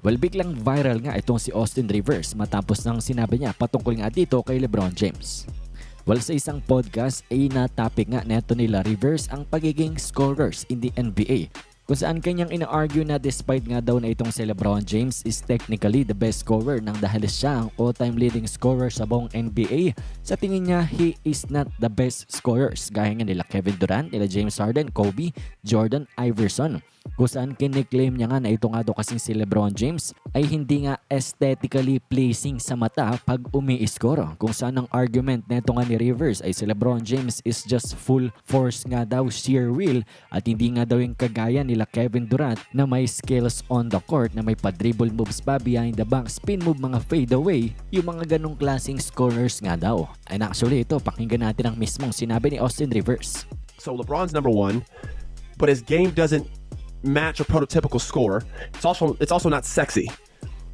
Well, biglang viral nga itong si Austin Rivers matapos nang sinabi niya patungkol nga dito kay LeBron James. Well, sa isang podcast ay na-topic nga neto nila Rivers ang pagiging scorers in the NBA kung saan kanyang ina-argue na despite nga daw na itong si LeBron James is technically the best scorer nang dahil siya ang all-time leading scorer sa buong NBA, sa tingin niya he is not the best scorers gaya nga nila Kevin Durant, nila James Harden, Kobe, Jordan, Iverson. Kung saan kiniklaim niya nga na ito nga daw kasing si LeBron James ay hindi nga aesthetically pleasing sa mata pag umi-score. Kung saan ang argument neto nga ni Rivers ay si LeBron James is just full force nga daw sheer will at hindi nga daw yung kagaya nila Kevin Durant na may skills on the court na may pa-dribble moves pa behind the back, spin move, mga fade away, yung mga ganong klaseng scorers nga daw. And actually ito, pakinggan natin ang mismong sinabi ni Austin Rivers. So LeBron's number one, but his game doesn't match a prototypical scorer. It's also it's also not sexy.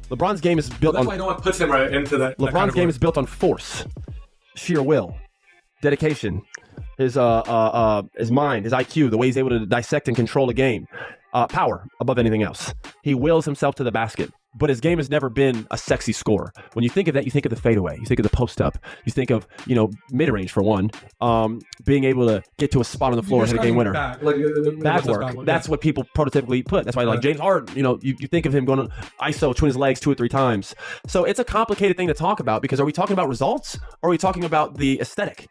LeBron's game is built That's on why no one puts him right into that. that LeBron's game is built on force, sheer will, dedication, his uh, uh uh his mind, his IQ, the way he's able to dissect and control a game, uh, power above anything else. He wills himself to the basket. But his game has never been a sexy score. When you think of that, you think of the fadeaway. You think of the post up. You think of you know mid range for one. Um, being able to get to a spot on the floor and hit a game winner. Back, like, uh, uh, work. bag work? That's what people prototypically put. That's why like Yeah. James Harden, you know, you, you think of him going to ISO between his legs two or three times. So it's a complicated thing to talk about because are we talking about results or are we talking about the aesthetic?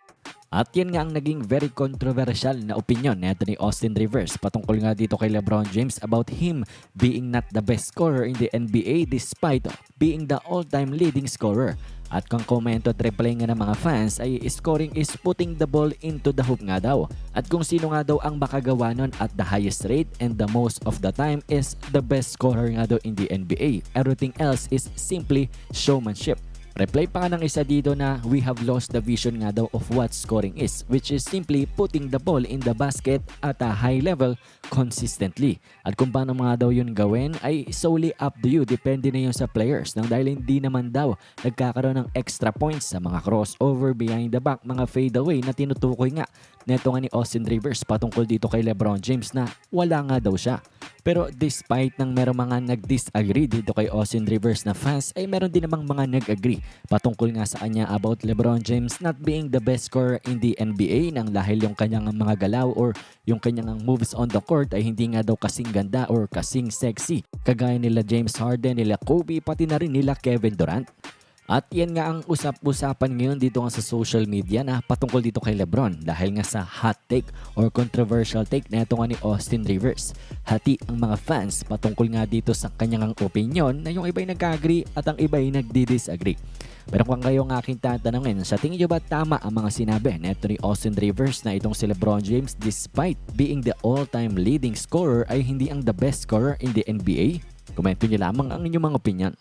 At yan nga ang naging very controversial na opinion neto ni Austin Rivers patungkol nga dito kay LeBron James about him being not the best scorer in the NBA despite being the all-time leading scorer. At kung komento at reply nga ng mga fans ay scoring is putting the ball into the hoop nga daw. At kung sino nga daw ang makagawa nun at the highest rate and the most of the time is the best scorer nga daw in the NBA. Everything else is simply showmanship. Reply pa nga ng isa dito na we have lost the vision nga daw of what scoring is which is simply putting the ball in the basket at a high level consistently. At kung paano mga daw yun gawin ay solely up to you. Depende na yun sa players nang dahil hindi naman daw nagkakaroon ng extra points sa mga crossover behind the back, mga fadeaway na tinutukoy nga neto nga ni Austin Rivers patungkol dito kay LeBron James na wala nga daw siya. Pero despite ng merong mga nag-disagree dito kay Austin Rivers na fans ay meron din namang mga nag-agree patungkol nga sa kanya about LeBron James not being the best scorer in the NBA nang dahil yung kanyang mga galaw or yung kanyang moves on the court ay hindi nga daw kasing ganda or kasing sexy kagaya nila James Harden, nila Kobe, pati na rin nila Kevin Durant. At yan nga ang usap-usapan ngayon dito nga sa social media na patungkol dito kay Lebron dahil nga sa hot take or controversial take na ito nga ni Austin Rivers. Hati ang mga fans patungkol nga dito sa kanyang opinion na yung iba ay nag-agree at ang iba ay nagdi-disagree. Pero kung kayo ang aking tatanungin, sa tingin nyo ba tama ang mga sinabi neto ni Austin Rivers na itong si Lebron James despite being the all-time leading scorer ay hindi ang the best scorer in the NBA? Komento nyo lamang ang inyong mga opinion.